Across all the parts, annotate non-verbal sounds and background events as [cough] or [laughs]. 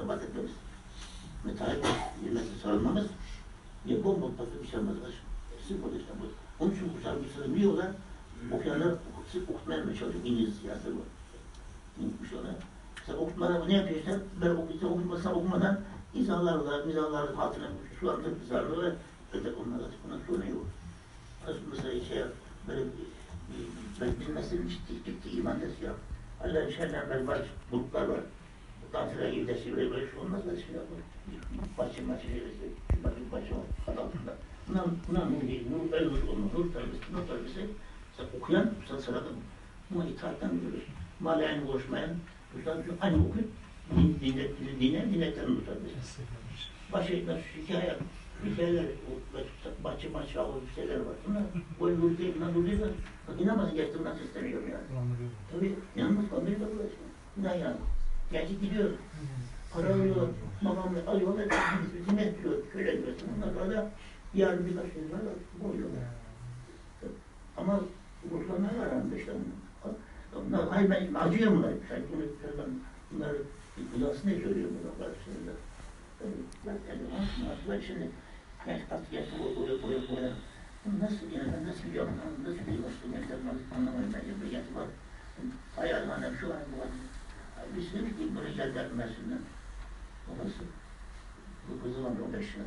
sebat etmemiz. Ve Tayyip yemesi sarılmamız bir bomba patlı bir şey olmaz. Sırf o da işte bu. Onun için bu şarkısını biliyorlar. Okuyanlar sırf okutmaya mı çalışıyor? İngiliz siyasi bu. İngiliz ona. Sen okutmadan ne yapıyor işte? Ben okuyacağım, okumasına okumadan insanlarla, mizahlarla hatırına şu anda zararlı ve öte onlara bundan sonra yok. Nasıl mesela şey böyle ben bilmezsin ciddi ciddi iman yok. Hala şeyler var, gruplar var. Dansıra gibi desi böyle böyle şey olmaz da şey yapar. Başım başı şeylesi, başım başı adı altında. Bunlar, bunlar nur değil, nur ölmüş olma, nur talebesi, nur talebesi. Sen okuyan, sen sırada buna itaatten görür. Maleyen boşmayan, Üstad aynı okuyup din, dine, dine, dinletten nur talebesi. Başka etmez hikaye, hikayeler, bahçe maçı o şeyler var. Bunlar boy nur değil, bunlar nur değil. Bak inanmasın gerçekten nasıl istemiyorum yani. Tabii yalnız kalmayı da bulaşıyor. İnan yani. Gerçi gidiyor. Para alıyor, makamı alıyor ve hizmet ediyor. Köle diyorsun. Ondan sonra da gün var koyuyorlar. Ama Ruslanlar var arasında işte onlar. Hayır ben acıyorum bunlar. Sanki bunları kulağısı ne söylüyor bunlar karşısında. Ben aslında ben şimdi boya boya boya boya. Bu nasıl yani ben nasıl biliyorum, nasıl biliyorum nasıl anlamayın bir genç var. Hayal annem şu an an. Biz dedik ki böyle gel dermesinden. Babası. Bu kızı var 15 yaşında.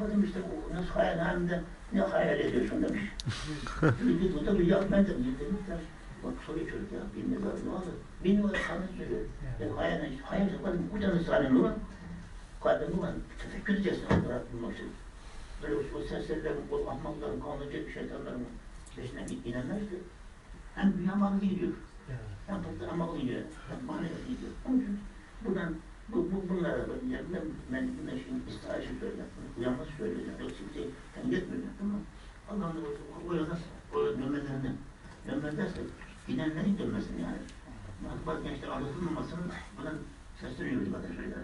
Bakın işte o nasıl hayal halimde ne hayal ediyorsun demiş. [laughs] Dedi bu da bir ya ben de dedim ki bak soruyor çocuk ya bilmez abi ne olur. Benim öyle kanı söylüyor. Ben hayal hayal yapmadım. Bu canı sahne olan. Kalbim olan tefekkür edeceksin onlara bulmak için. Böyle o, o serserilerin, o ahmakların, kanlıcı şeytanların peşine inanmazdı. Hem dünya malı gidiyor. Hem toplu ama gidiyor. Hem manevi gidiyor. Onun için buradan bunlara yani ben, ben, ben şimdi istihare söyleyeceğim. Uyanması söyleyeceğim. Yoksa bir şey tenkit etmeyeceğim. Ama Allah'ın da o, yolda o dönmelerinden dönmezlerse gidenlerin dönmesin yani. Bazı gençler anlatılmamasının bundan sesleniyoruz zaten şeyler.